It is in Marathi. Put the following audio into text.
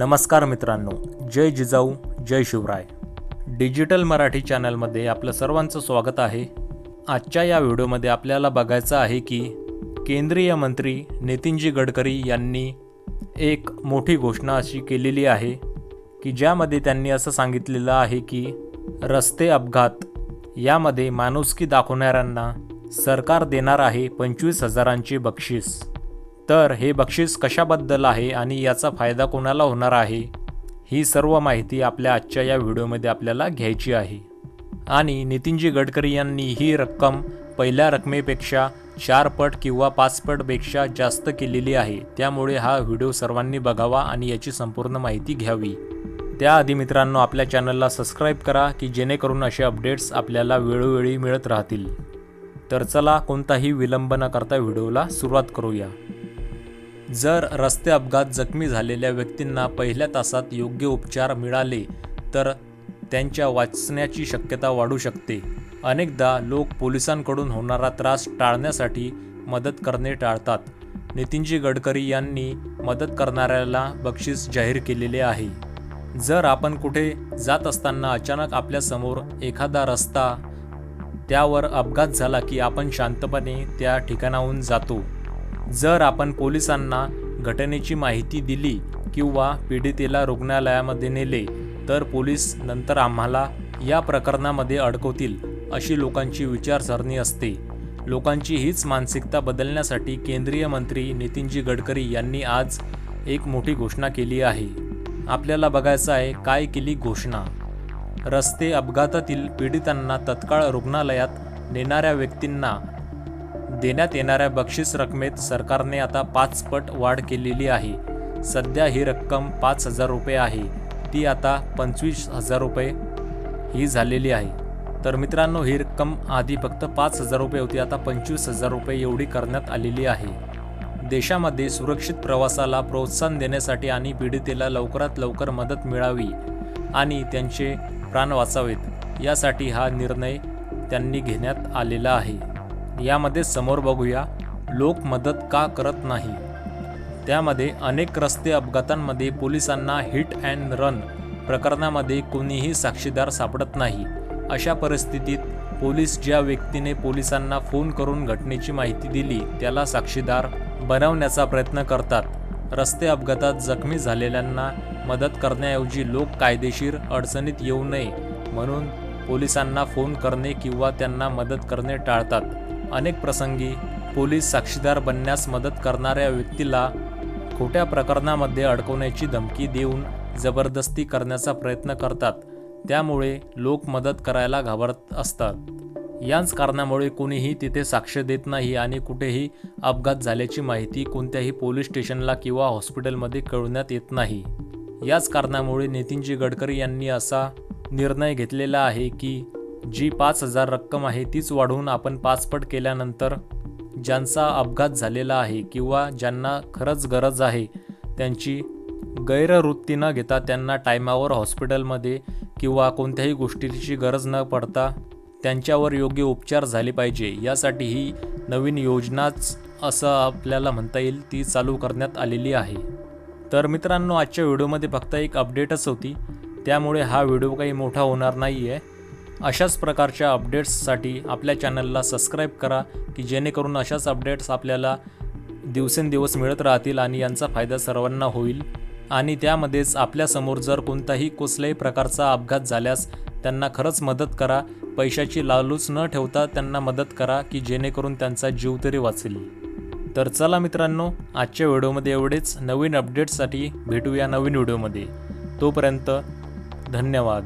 नमस्कार मित्रांनो जय जिजाऊ जय शिवराय. डिजिटल मराठी चॅनलमध्ये आपलं सर्वांचं स्वागत आहे. आजच्या या व्हिडिओमध्ये आपल्याला बघायचं आहे की केंद्रीय मंत्री नितीनजी गडकरी यांनी एक मोठी घोषणा अशी केलेली आहे की ज्यामध्ये त्यांनी असं सांगितलेलं आहे की रस्ते अपघात यामध्ये माणुसकी दाखवणाऱ्यांना सरकार देणार आहे पंचवीस हजारांचे बक्षीस. तर हे बक्षीस कशाबद्दल आहे आणि याचा फायदा कोणाला होणार आहे? ही सर्व माहिती आपल्या आजच्या या व्हिडिओमध्ये आपल्याला घ्यायची आहे. आणि नितीनजी गडकरी यांनी ही रक्कम पहिल्या रकमेपेक्षा चार पट किंवा पाच पटपेक्षा जास्त केलेली आहे. त्यामुळे हा व्हिडिओ सर्वांनी बघावा आणि याची संपूर्ण माहिती घ्यावी. त्याआधी मित्रांनो आपल्या चॅनलला सबस्क्राईब करा की जेणेकरून असे अपडेट्स आपल्याला वेळोवेळी मिळत राहतील. तर चला कोणताही विलंब न करता व्हिडिओला सुरुवात करूया. जर रस्ते अपघात जखमी झालेल्या व्यक्तींना पहिल्या तासात योग्य उपचार मिळाले तर त्यांच्या वाचण्याची शक्यता वाढू शकते. अनेकदा लोक पोलिसांकडून होणारा त्रास टाळण्यासाठी मदत करणे टाळतात. नितीनजी गडकरी यांनी मदत करणाऱ्याला बक्षीस जाहीर केलेले आहे. जर आपण कुठे जात असताना अचानक आपल्यासमोर एखादा रस्ता त्यावर अपघात झाला की आपण शांतपणे त्या ठिकाणाहून जातो. जर आपण पोलिसांना घटनेची माहिती दिली किंवा पीडितेला रुग्णालयामध्ये नेले तर पोलीस नंतर आम्हाला या प्रकरणामध्ये अडकवतील अशी लोकांची विचारसरणी असते. लोकांची हीच मानसिकता बदलण्यासाठी केंद्रीय मंत्री नितीनजी गडकरी यांनी आज एक मोठी घोषणा केली आहे. आपल्याला बघायचं आहे काय केली घोषणा? रस्ते अपघातातील पीडितांना तत्काळ रुग्णालयात नेणाऱ्या व्यक्तींना देण्यात येणाऱ्या बक्षीस रकमेत सरकारने आता पाच पट वाढ केलेली आहे. सध्या ही रक्कम पाच हजार रुपये आहे. ती आता पंचवीस हजार रुपये ही झालेली आहे. तर मित्रांनो ही रक्कम आधी फक्त पाच हजार रुपये होती आता पंचवीस हजार रुपये एवढी करण्यात आलेली आहे. देशामध्ये सुरक्षित प्रवासाला प्रोत्साहन देण्यासाठी आणि पीडितेला लवकरात लवकर मदत मिळावी आणि त्यांचे प्राण वाचावेत यासाठी हा निर्णय त्यांनी घेण्यात आलेला आहे. यामध्ये समोर बघूया लोक मदत का करत नाही? त्यामध्ये अनेक रस्ते अपघातांमध्ये पोलिसांना हिट अँड रन प्रकरणामध्ये कोणीही साक्षीदार सापडत नाही. अशा परिस्थितीत पोलीस ज्या व्यक्तीने पोलिसांना फोन करून घटनेची माहिती दिली त्याला साक्षीदार बनवण्याचा प्रयत्न करतात. रस्ते अपघातात जखमी झालेल्यांना मदत करण्याऐवजी लोक कायदेशीर अडचणीत येऊ नये म्हणून पोलिसांना फोन करणे किंवा त्यांना मदत करणे टाळतात. अनेक प्रसंगी पोलीस साक्षीदार बनण्यास मदत करणाऱ्या व्यक्तीला खोट्या प्रकरणामध्ये अडकवण्याची धमकी देऊन जबरदस्ती करण्याचा प्रयत्न करतात. त्यामुळे लोक मदत करायला घाबरत असतात. याच कारणामुळे कोणीही तिथे साक्ष देत नाही आणि कुठेही अपघात झाल्याची माहिती कोणत्याही पोलीस स्टेशनला किंवा हॉस्पिटलमध्ये कळवण्यात येत नाही. याच कारणामुळे नितीनजी गडकरी यांनी असा निर्णय घेतलेला आहे की जी पाच हजार रक्कम आहे तीच वाढवून आपण पाचपट केल्यानंतर ज्यांचा अपघात झालेला आहे किंवा ज्यांना खरंच गरज आहे त्यांची गैरवृत्ती न घेता त्यांना टायमावर हॉस्पिटलमध्ये किंवा कोणत्याही गोष्टीची गरज न पडता त्यांच्यावर योग्य उपचार झाले पाहिजे. यासाठी ही नवीन योजनाच असं आपल्याला म्हणता येईल ती चालू करण्यात आलेली आहे. तर मित्रांनो आजच्या व्हिडिओमध्ये फक्त एक अपडेटच होती. त्यामुळे हा व्हिडिओ काही मोठा होणार नाही आहे अशाच प्रकारच्या अपडेट्ससाठी आपल्या चॅनलला सबस्क्राईब करा की जेणेकरून अशाच अपडेट्स आपल्याला दिवसेंदिवस मिळत राहतील आणि यांचा फायदा सर्वांना होईल. आणि त्यामध्येच आपल्यासमोर जर कोणताही कुठल्याही प्रकारचा अपघात झाल्यास त्यांना खरंच मदत करा. पैशाची लालूच न ठेवता त्यांना मदत करा की जेणेकरून त्यांचा जीव तरी वाचेल. तर चला मित्रांनो आजच्या व्हिडिओमध्ये एवढेच. नवीन अपडेट्ससाठी भेटूया नवीन व्हिडिओमध्ये. तोपर्यंत धन्यवाद.